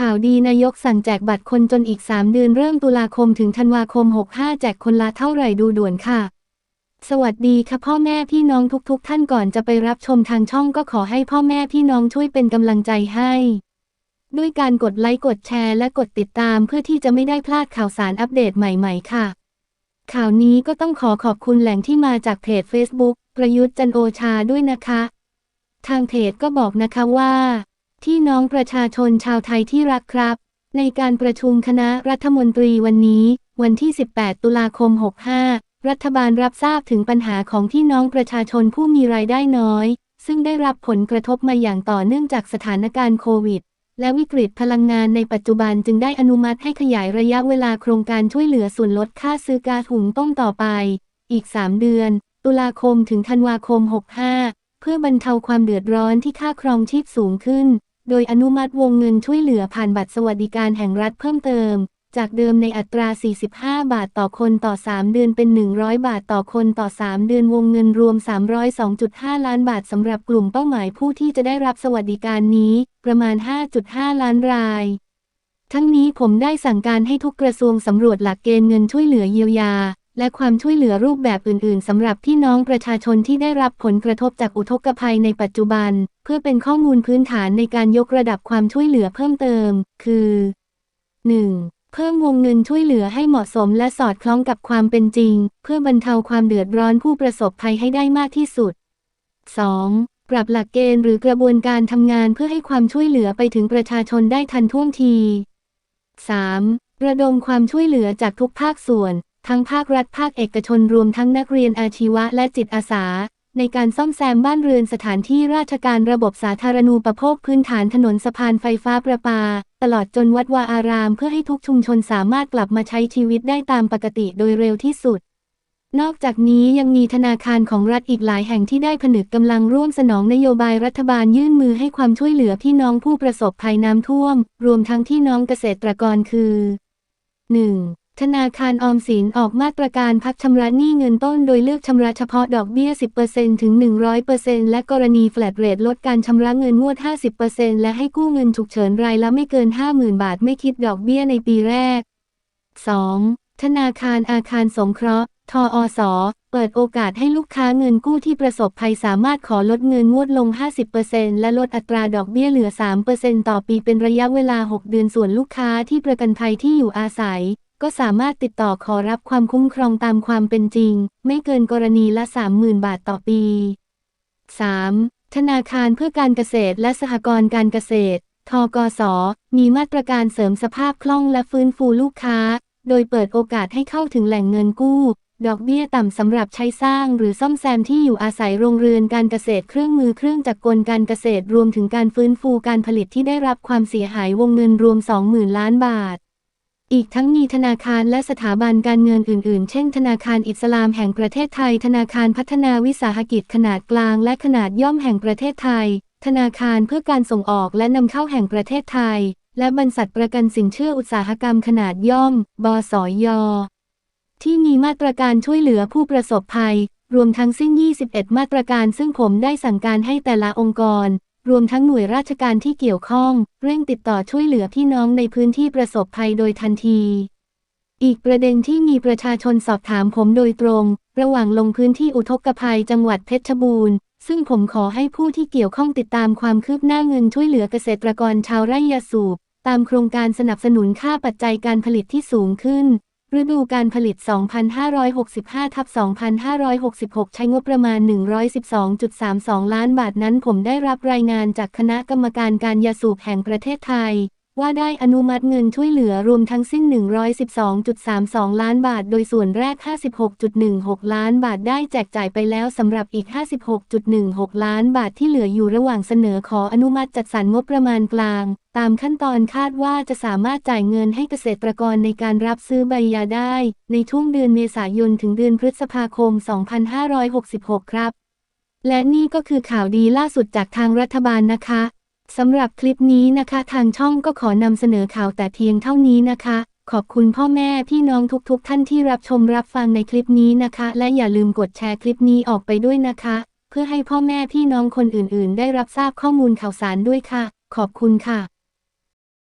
ข่าวดีนายกสั่งแจกบัตรคนจนอีก 3 เดือนเริ่มตุลาคมถึงธันวาคม 65 แจกคนละเท่าไหร่ดูด่วนค่ะ สวัสดีค่ะพ่อแม่พี่น้องทุก ๆ ท่านก่อนจะไปรับชมทางช่องก็ขอให้พ่อแม่พี่น้องช่วยเป็นกำลังใจให้ ด้วยการกดไลค์กดแชร์และกดติดตามเพื่อที่จะไม่ได้พลาดข่าวสารอัปเดตใหม่ ๆ ค่ะ ข่าวนี้ก็ต้องขอขอบคุณแหล่งที่มาจากเพจ Facebook ประยุทธ์จันโอชาด้วยนะคะ ทางเพจก็บอกนะคะว่า ที่น้องประชาชนชาวไทยที่รักครับ ในการประชุมคณะรัฐมนตรีวันนี้ วันที่ 18 ตุลาคม 65 รัฐบาลรับทราบถึงปัญหาของที่น้องประชาชนผู้มีรายได้น้อย ซึ่งได้รับผลกระทบมาอย่างต่อเนื่องจากสถานการณ์โควิด และวิกฤตพลังงานในปัจจุบันจึงได้อนุมัติให้ขยายระยะเวลาโครงการช่วยเหลือส่วนลดค่าซื้อกาถุงต้มต่อไป อีก 3 เดือน ตุลาคมถึงธันวาคม 65 เพื่อบรรเทาความเดือดร้อนที่ค่าครองชีพสูงขึ้น โดยอนุมัติวงเงินช่วยเหลือผ่านบัตรสวัสดิการแห่งรัฐเพิ่มเติม จากเดิมในอัตรา 45 บาทต่อคนต่อ 3 เดือนเป็น 100 บาทต่อคนต่อ 3 เดือนวงเงินรวม 302.5 ล้านบาทสำหรับกลุ่มเป้าหมายผู้ที่จะได้รับสวัสดิการนี้ ประมาณ 5.5 ล้านราย ทั้งนี้ผมได้สั่งการให้ทุกกระทรวงสำรวจหลักเกณฑ์เงินช่วยเหลือเยียวยา และความช่วยเหลือรูปแบบอื่น ๆสำหรับพี่น้องประชาชนที่ได้รับผลกระทบจากอุทกภัยในปัจจุบัน เพื่อเป็นข้อมูลพื้นฐานในการยกระดับความช่วยเหลือเพิ่มเติม คือ 1. เพิ่มวงเงินช่วยเหลือให้เหมาะสมและสอดคล้องกับความเป็นจริง เพื่อบรรเทาความเดือดร้อนผู้ประสบภัยให้ได้มากที่สุด 2. ปรับหลักเกณฑ์หรือกระบวนการทำงานเพื่อให้ความช่วยเหลือไปถึงประชาชนได้ทันท่วงที 3. ระดมความช่วยเหลือจากทุกภาคส่วน ทั้งภาครัฐภาคเอกชนรวมทั้งนักเรียนอาชีวะและจิตอาสา ในการซ่อมแซมบ้านเรือนสถานที่ราชการระบบสาธารณูปโภคพื้นฐานถนนสะพานไฟฟ้าประปา ตลอดจนวัดวาอารามเพื่อให้ทุกชุมชนสามารถกลับมาใช้ชีวิตได้ตามปกติโดยเร็วที่สุดนอกจากนี้ยังมีธนาคารของรัฐอีกหลายแห่งที่ได้ผนึกกำลังร่วมสนองนโยบายรัฐบาลยื่นมือให้ความช่วยเหลือพี่น้องผู้ประสบภัยน้ำท่วม รวมทั้งที่น้องเกษตรกรคือ 1. ธนาคารออมสินออกมาตรการพักชำระหนี้เงินต้นโดยเลือกชำระเฉพาะดอกเบี้ย 10%ถึง 100%และกรณีแฟลตเรทลดการชำระเงินงวด 50%และให้กู้เงินฉุกเฉินรายละไม่เกิน 50,000 บาทไม่คิดดอกเบี้ยในปีแรก 2. ธนาคารอาคารสงเคราะห์ ทออสเปิดโอกาสให้ลูกค้าเงินกู้ที่ประสบภัยสามารถขอลดเงินงวดลง 50%และลดอัตราดอกเบี้ยเหลือ 3%ต่อปีเป็นระยะเวลา 6 เดือนส่วนลูกค้าที่ประกันภัยที่อยู่อาศัย ก็สามารถติดต่อขอรับความคุ้มครองตามความเป็นจริง ไม่เกินกรณีละ 30,000 บาทต่อปี 3. ธนาคารเพื่อการเกษตรและสหกรณ์การเกษตร ทกส มีมาตรการเสริมสภาพคล่องและฟื้นฟูลูกค้า โดยเปิดโอกาสให้เข้าถึงแหล่งเงินกู้ ดอกเบี้ยต่ำสำหรับใช้สร้างหรือซ่อมแซมที่อยู่อาศัยโรงเรือนการเกษตรเครื่องมือเครื่องจักรกลการเกษตรรวมถึงการฟื้นฟูการผลิตที่ได้รับความเสียหายวงเงินรวม 20,000 ล้านบาท อีกทั้งมีธนาคารและสถาบันการเงินอื่น ๆ เช่น ธนาคารอิสลามแห่งประเทศไทย ธนาคารพัฒนาวิสาหกิจขนาดกลางและขนาดย่อมแห่งประเทศไทย ธนาคารเพื่อการส่งออกและนำเข้าแห่งประเทศไทย และบรรษัทประกันสินเชื่ออุตสาหกรรมขนาดย่อม บสย ที่มีมาตรการช่วยเหลือผู้ประสบภัย รวมทั้งสิ้น 21 มาตรการซึ่งผมได้สั่งการให้แต่ละองค์กร รวมทั้งหน่วยราชการที่เกี่ยวข้อง เร่งติดต่อช่วยเหลือพี่น้องในพื้นที่ประสบภัยโดยทันที อีกประเด็นที่มีประชาชนสอบถามผมโดยตรง ระหว่างลงพื้นที่อุทกภัยจังหวัดเพชรบูรณ์ ซึ่งผมขอให้ผู้ที่เกี่ยวข้องติดตามความคืบหน้าเงินช่วยเหลือเกษตรกรชาวไร่ยาสูบ ตามโครงการสนับสนุนค่าปัจจัยการผลิตที่สูงขึ้น ฤดูการผลิต 2565ทับ2566 ใช้งบประมาณ 112.32 ล้านบาทนั้นผมได้รับรายงานจากคณะกรรมการการยาสูบแห่งประเทศไทย ว่าได้อนุมัติเงินช่วยเหลือรวมทั้งสิ้น 112.32 ล้านบาท โดยส่วนแรก 56.16 ล้านบาทได้แจกจ่ายไปแล้วสำหรับอีก 56.16 ล้านบาทที่เหลืออยู่ระหว่างเสนอขออนุมัติจัดสรรงบประมาณกลาง ตามขั้นตอนคาดว่าจะสามารถจ่ายเงินให้เกษตรกรในการรับซื้อใบยาได้ ในช่วงเดือนเมษายนถึงเดือนพฤษภาคม 2566 ครับ และนี่ก็คือข่าวดีล่าสุดจากทางรัฐบาลนะคะ สำหรับคลิปนี้นะคะ ทางช่องก็ขอนำเสนอข่าวแต่เพียงเท่านี้นะคะ ขอบคุณพ่อแม่พี่น้องทุกๆ ท่านที่รับชมรับฟังในคลิปนี้นะคะ และอย่าลืมกดแชร์คลิปนี้ออกไปด้วยนะคะ เพื่อให้พ่อแม่พี่น้องคนอื่นๆ ได้รับทราบข้อมูลข่าวสารด้วยค่ะ ขอบคุณค่ะ